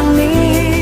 ท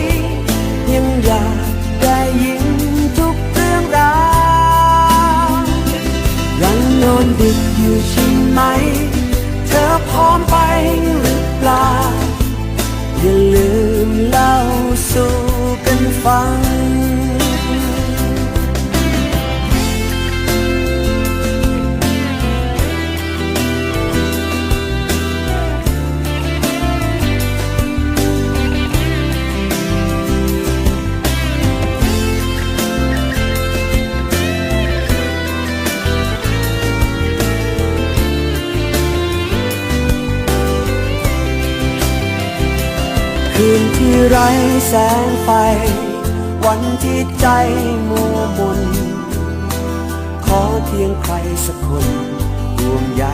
คืนที่ไร้แสงไฟ วันที่ใจมัวมนขอเพียงใครสักคนห่วงใย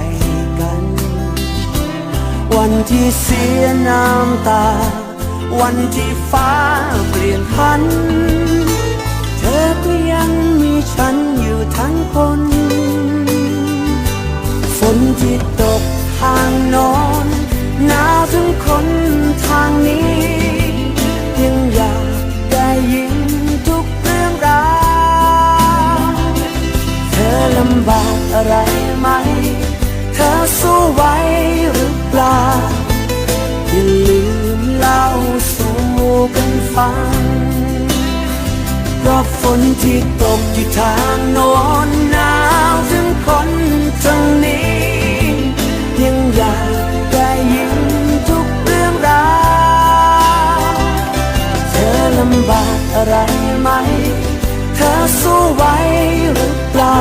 กัน วันที่เสียน้ำตา วันที่ฟ้าเปลี่ยนพัน เธอก็ยังมีฉันอยู่ทั้งคน ฝนที่ตกทาง เธอสู้ไหวหรือเปล่า อย่าลืมเล่าสู่กันฟังเพราะฝนที่ตกอยู่ทางโน้นหนาวถึงคนทางนี้ ยังอยากได้ยินทุกเรื่องราวเธอลำบากอะไรไหม เธอสู้ไหวหรือเปล่า